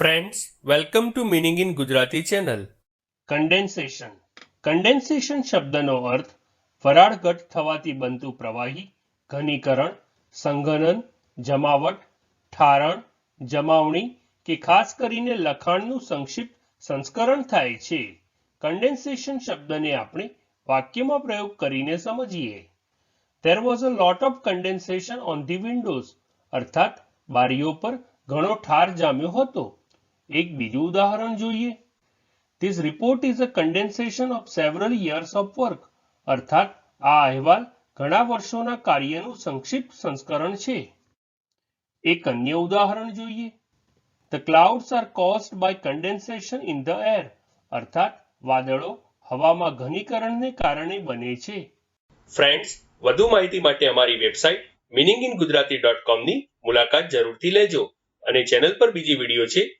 Friends welcome to meaning in Gujarati channel condensation condensation શબ્દનો અર્થ વરાળ ઘટ થવાથી બનતું પ્રવાહી, ઘનીકરણ, સંઘનન, જમાવટ, ઠારણ, જમાવણી કે ખાસ કરીને લખાણનું સંક્ષિપ્ત સંસ્કરણ થાય છે. કન્ડેન્સેશન શબ્દને આપણે વાક્યમાં પ્રયોગ કરીને સમજીએ. There was a lot of condensation on the windows અર્થાત બારીઓ પર ઘણો ઠાર જામ્યો હતો. એક બીજું ઉદાહરણ જોઈએ. This report is a condensation of several years of work અર્થાત, આ અહેવાલ ઘણા વર્ષોના કાર્યનું સંક્ષિપ્ત સંસ્કરણ છે. એક અન્ય ઉદાહરણ જોઈએ. The clouds are caused by condensation in the air અર્થાત, વાદળો હવામાં ઘનીકરણને કારણે બને છે. ફ્રેન્ડ્સ વધુ માહિતી માટે અમારી website meaning in Gujarati dot કોમની મુલાકાત જરૂરથી લેજો અને ચેનલ પર બીજી વીડિયો છે